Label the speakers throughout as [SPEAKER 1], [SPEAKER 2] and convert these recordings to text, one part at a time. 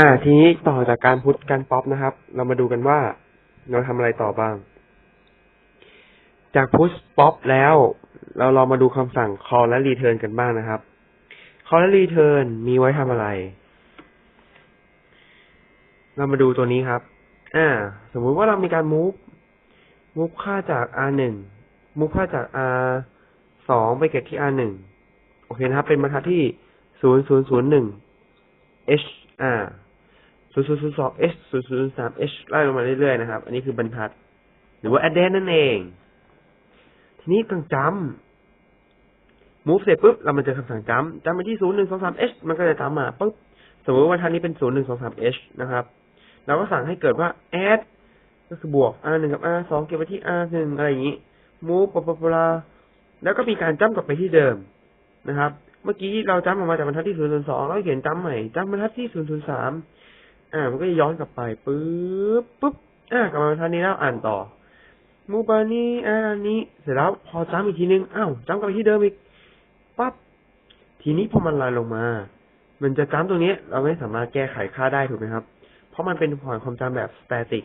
[SPEAKER 1] อ่า ทีนี้ต่อจากการพุทการป๊อปนะครับ เรามาดูกันว่าเราทำอะไรต่อบ้าง จากพุชป๊อปแล้ว เราลองมาดูคำสั่ง call และ return กันบ้างนะครับ call และ return มีไว้ทำอะไร เรามาดูตัวนี้ครับ อ่า สมมุติว่าเรามีการ move move ค่าจาก r หนึ่ง move ค่าจาก r สองไปเก็บที่ r หนึ่งโอเคนะครับ เป็นบรรทัดที่ศูนย์ศูนย์ศูนย์หนึ่ง h อ่า ศูนย์ศูนย์ศูนย์สอง h ศูนย์ศูนย์สาม h ไล่ลงมาเรื่อยๆนะครับ อันนี้คือบรรทัด หรือว่า address นั่นเอง ทีนี้ต้องจำ move เสร็จปุ๊บ เรามาเจอคำสั่งจำจำไปที่ศูนย์หนึ่งสองสาม h มันก็จะจำมาปุ๊บ สมมติว่าบรรทัดนี้เป็นศูนย์หนึ่งสองสาม h นะครับ เราก็สั่งให้เกิดว่า add ก็คือบวก r หนึ่งกับ r สองเก็บไว้ที่ r หนึ่งอะไรอย่างนี้ move ปะปะปะแล้วก็มีการจำกลับไปที่เดิมนะครับ เมื่อกี้เราจำออกมาจากบรรทัดที่ศูนย์ศูนย์สองแล้วเขียนจำใหม่จำบรรทัดที่ศูนย์ศูนย์สาม อ่า มันก็ย้อนกลับไปปึ๊บปุ๊บอ่ากลับมาทัดนี้แล้วอ่านต่อมูบานี้อ่าอันนี้เสร็จแล้วพอจำอีกทีนึงอ้าวจำกลับไปที่เดิมอีกปั๊บทีนี้พอมันลายลงมา มันจะจำตรงนี้ เราไม่สามารถแก้ไขค่าได้ถูกไหมครับ เพราะมันเป็นผ่อนความจำแบบ static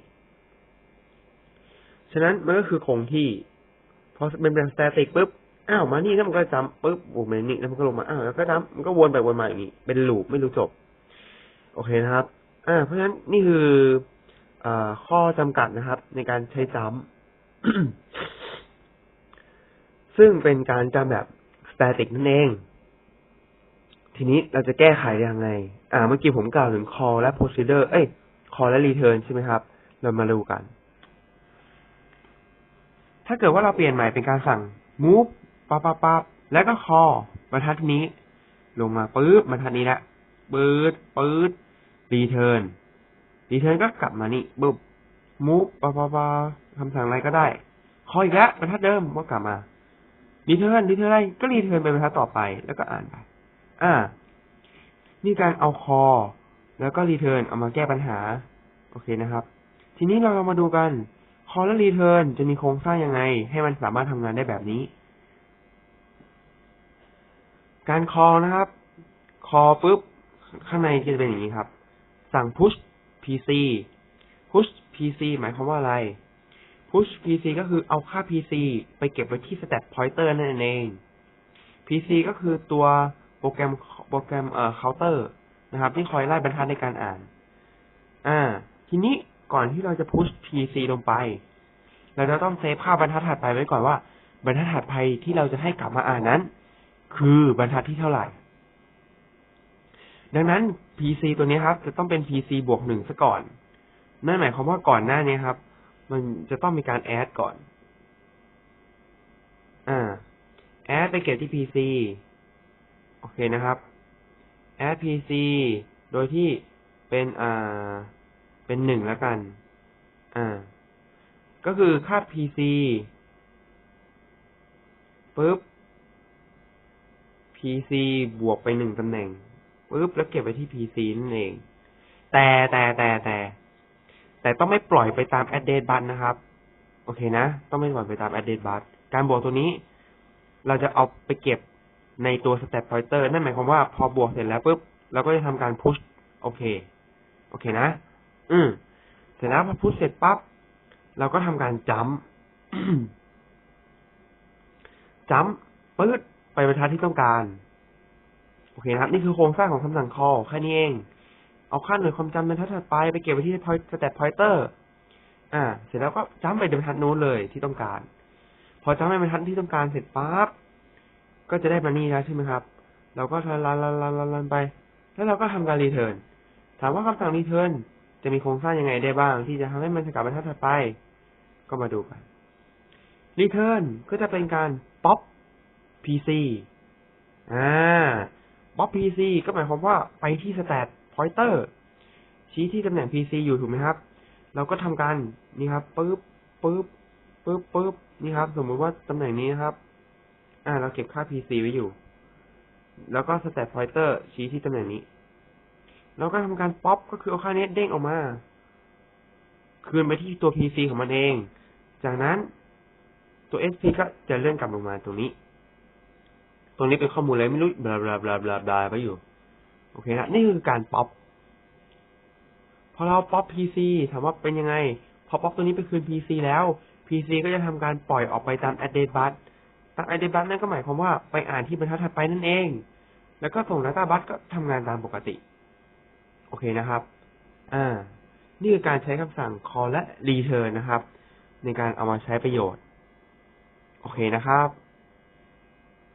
[SPEAKER 1] ฉะนั้นมันก็คือคงที่พอเป็นแบบ static ปุ๊บอ้าวมานี่แล้วมันก็จำปุ๊บบวกมานี่แล้วมันก็ลงมาอ้าวแล้วก็จำมันก็วนไปวนมาอย่างนี้เป็นลูปไม่รู้จบ โอเคนะครับ อ่า เพราะฉะนั้นนี่คืออข้อจำกัดนะครับ ในการใช้จำซึ่งเป็นการจำแบบ static นั่นเอง ทีนี้เราจะแก้ไขยังไง อ่า เมื่อกี้ผมกล่าวถึง call และ procedure เอ้ย call และ return ใช่ไหมครับ เรามาดูกัน ถ้าเกิดว่าเราเปลี่ยนใหม่เป็นการสั่ง move ปั๊บปั๊บปั๊บแล้วก็ call บรรทัดนี้ ลงมาปึ๊บบรรทัดนี้ละปื๊ดปื๊ด return return ก็กลับมานี่บึ๊บ move ปั๊บปั๊บปั๊บคำสั่งอะไรก็ได้ call อีกแล้วบรรทัดเดิมก็กลับมา return return อะไรก็ return ไปบรรทัดต่อไปแล้วก็อ่านไป อ่า นี่การเอา call แล้วก็ return เอามาแก้ปัญหา โอเคนะครับ ทีนี้เราลองมาดูกัน call และ return จะมีโครงสร้างยังไง ให้มันสามารถทำงานได้แบบนี้การ call นะครับ call ปุ๊บ ข้างในจะเป็นอย่างนี้ครับ สั่ง push pc push pc หมายความว่าอะไร push pc ก็คือเอาค่า pc ไปเก็บไว้ที่ stat pointer นั่นเอง pc ก็คือตัวโปรแกรมโปรแกรมเอ่อ counter นะครับ ที่คอยไล่บรรทัดในการอ่าน อ่า ทีนี้ก่อนที่เราจะ push pc ลงไป เราจะต้องเซฟค่าบรรทัดถัดไปไว้ก่อนว่า บรรทัดถัดไปที่เราจะให้กลับมาอ่านนั้น คือบรรทัดที่เท่าไหร่ ดังนั้น PC ตัวนี้ครับ จะต้องเป็น PC บวกหนึ่งซะก่อน นั่นหมายความว่าก่อนหน้านี้ครับ มันจะต้องมีการ add ก่อน อ่า add ไปเก็บที่ PC โอเคนะครับ add PC โดยที่เป็นอ่า เป็นหนึ่งแล้วกัน อ่า ก็คือค่า PC ปุ๊บ PC บวกไปหนึ่งตำแหน่ง ปุ๊บแล้วเก็บไว้ที่ PC นั่นเอง แต่แต่แต่แต่แต่ต้องไม่ปล่อยไปตาม address bus นะครับ โอเคนะ ต้องไม่ปล่อยไปตาม address bus การบวกตัวนี้ เราจะเอาไปเก็บในตัว step pointer นั่นหมายความว่าพอบวกเสร็จแล้วปุ๊บเราก็จะทำการ push โอเค โอเคนะ อืมเสร็จแล้วพอ push เสร็จปั๊บเราก็ทำการจัมจัมปื๊ดไปบรรทัดที่ต้องการ เคนะครับ นี่คือโครงสร้างของคำสั่ง call แค่นี้เอง เอาค่าหน่วยความจำบรรทัดถัดไปไปเก็บไว้ที่ stat pointer อ่า เสร็จแล้วก็จัมไปบรรทัดนู้นเลยที่ต้องการ พอจัมไปบรรทัดที่ต้องการเสร็จปั๊บก็จะได้มานี่แล้วใช่ไหมครับ เราก็ลันลันลันลันลันไป แล้วเราก็ทำการ return ถามว่าคำสั่ง return จะมีโครงสร้างยังไงได้บ้าง ที่จะทำให้มันกลับบรรทัดถัดไป ก็มาดูกัน return ก็จะเป็นการ pop PC อ่า pop PC ก็หมายความว่าไปที่ stat pointer ชี้ที่ตำแหน่ง PC อยู่ถูกไหมครับ เราก็ทำการนี่ครับปึ๊บปึ๊บปึ๊บปึ๊บนี่ครับ สมมติว่าตำแหน่งนี้นะครับ อ่า เราเก็บค่า PC ไว้อยู่ แล้วก็ stat pointer ชี้ที่ตำแหน่งนี้ เราก็ทำการ pop ก็คือเอาค่านี้เด้งออกมา คืนไปที่ตัว PC ของมันเอง จากนั้นตัว SP ก็จะเลื่อนกลับลงมาตรงนี้ ตรงนี้เป็นข้อมูลอะไรไม่รู้บลาบลาบลาบลาบลาไปอยู่ โอเคนะนี่คือการป๊อปพอเราป๊อป PC ถามว่าเป็นยังไง พอป๊อปตัวนี้ไปคืน PC แล้ว PC ก็จะทำการปล่อยออกไปตาม address bus ตาม address bus นั่นก็หมายความว่าไปอ่านที่บรรทัดถัดไปนั่นเอง แล้วก็ส่ง data bus ก็ทำงานตามปกติ โอเคนะครับ อ่า นี่คือการใช้คำสั่ง call และ return นะครับ ในการเอามาใช้ประโยชน์ โอเคนะครับ